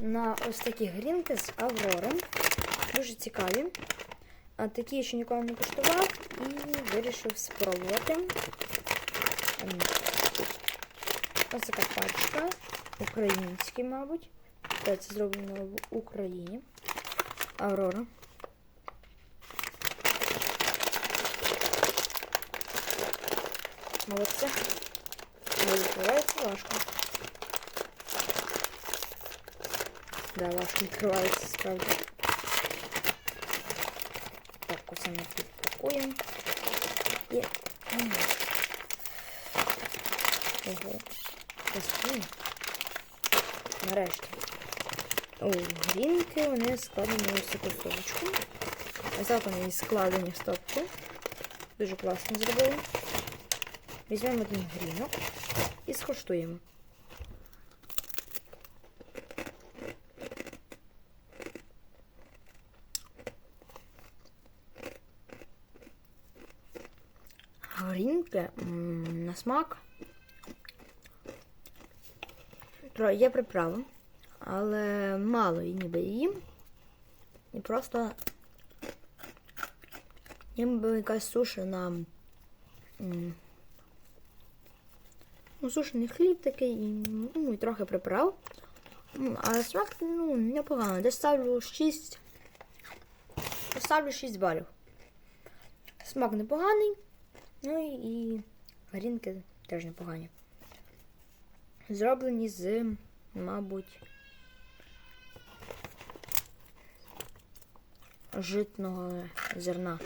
на ось такі грінки з Аврори. Дуже цікаві. А такі ще ніколи не куштував і вирішив спробувати. Ось така пачка. Український, мабуть. Це зроблено в Україні. Аврора. Молодце. Але відкривається важко. Да, важко відкривається справді. Так, ось ми підпакуємо. І... Ого. Ось. Нарешті. О, грінки, вони складені ось таку совочку. Ось так вони складені в стопку. Дуже класно зробили. Візьмемо один грінок і скуштуємо. Грінки м, на смак. Є приправи, але мало і ніби їм. І просто ніби якась сушена. Ну, сушений хліб такий, ну, і трохи приправ. М, А смак, ну, непогано. Десь ставлю 6. Ставлю 6 балів. Смак непоганий. Ну і, горінки теж непогані. Зроблені з, мабуть, житного зерна.